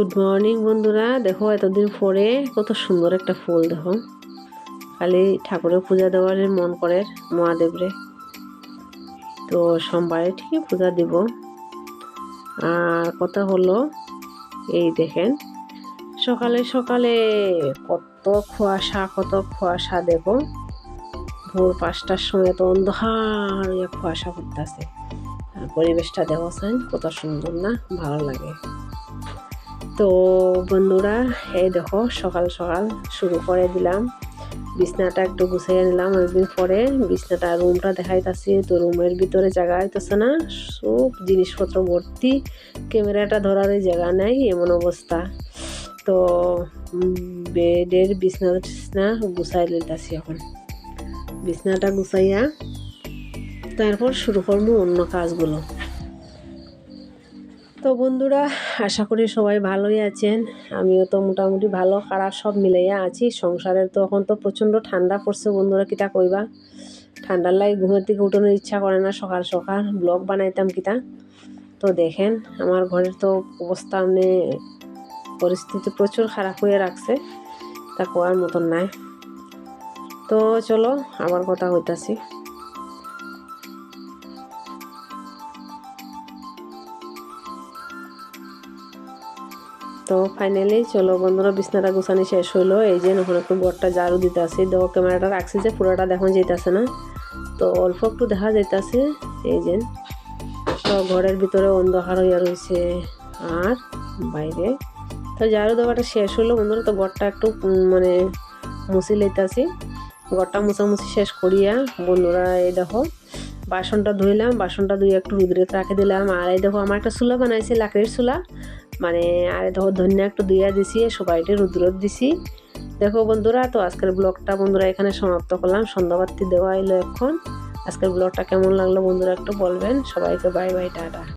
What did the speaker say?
Good morning বন্ধুরা। দেখো, এতদিন পরে কত সুন্দর একটা ফুল, দেখো। খালি ঠাকুরের পূজা দেওয়ার মন করে মহাদেবরে। তো সোমবারে ঠিকই পূজা দিব। আর কথা হলো, এই দেখেন, সকালে সকালে কত কুয়াশা কত কুয়াশা, দেখো। ভোর পাঁচটার সময় তো অন্ধকার করতেছে আর পরিবেশটা দেখছেন কত সুন্দর না? ভালো লাগে। তো বন্ধুরা, এই দেখো সকাল সকাল শুরু করে দিলাম। বিছনাটা একটু গুছিয়ে নিলাম অনেকদিন পরে। বিছনাটা রুমটা দেখাইতেছি, তো রুমের ভিতরে জায়গা হইতেছে না। সব জিনিসপত্র ভর্তি, ক্যামেরাটা ধরার জায়গা নাই, এমন অবস্থা। তো বেডের বিছনা টিছনা গুছাই লইতেছি এখন। বিছনাটা গুছাইয়া তারপর শুরু করব অন্য কাজগুলো। তো বন্ধুরা, আশা করি সবাই ভালোই আছেন। আমিও তো মোটামুটি ভালো, খারাপ সব মিলাইয়া আছি। সংসারের তো এখন তো প্রচণ্ড ঠান্ডা পড়ছে বন্ধুরা কিতা কইবা? ঠান্ডার লাগে ঘুমের থেকে উঠানোর ইচ্ছা করে না সকাল সকাল। ব্লগ বানাইতাম কিতা তো দেখেন, আমার ঘরের তো অবস্থা মানে পরিস্থিতি প্রচুর খারাপ হয়ে রাখছে। তা কোয়ার মতন নাই। তো চলো, আবার কথা হইতাছি। তো ফাইনালি চলো বন্ধুরা, বিছনাটা গুছানি শেষ হইল এই যে এখন একটু বরটা ঝাড়ু দিতে আসি। দেখো ক্যামেরাটা রাখছি যে পুরোটা দেখা যাইতেছে না। তো অল্প একটু দেখা যাইতেছে এই যে, তো ঘরের ভিতরে অন্ধকার হইয়া রয়েছে আর বাইরে। তো ঝাড়ু দেওয়াটা শেষ হলো। বন্ধুরা, তো ঘরটা একটু মানে মুছি লইতাছি ঘরটা মুছামুছি শেষ করিয়া বন্ধুরা, এই দেখো বাসনটা ধুইলাম, বাসনটা ধুয়ে একটু রুদ্রে রাখে দিলাম। আর এই দেখো, আমার একটা চুলা বানাইছে, লাকড়ির চুলা। মানে আর দেখো, ধনিয়া একটু দুইয়া দিছি সবাইটি রুদ্রত দিছি। দেখো বন্ধুরা, তো আজকের ব্লগটা বন্ধুরা এখানে সমাপ্ত করলাম। সন্ধ্যাবাতি দেওয়া এলো এখন। আজকের ব্লগটা কেমন লাগল বন্ধুরা একটু বলবেন। সবাইকে বাই বাই, টাটা।